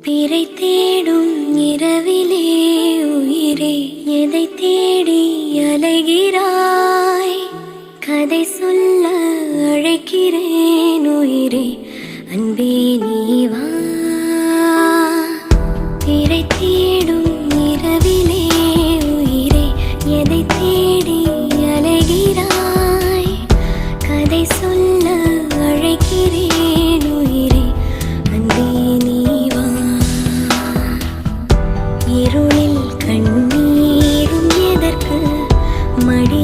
பிறை தேடும் இரவிலே உயிரே எதை தேடி அலைகிறாய்? கதை சொல்ல அழைக்கிறேன் உயிரே அன்பே நீவா பிறை தேடும் இரவிலே தேடி அலைகிறாய்? கதை சொல்ல அழைக்கிறேன் இருளில் கண்ணீரும் எதற்கு மடி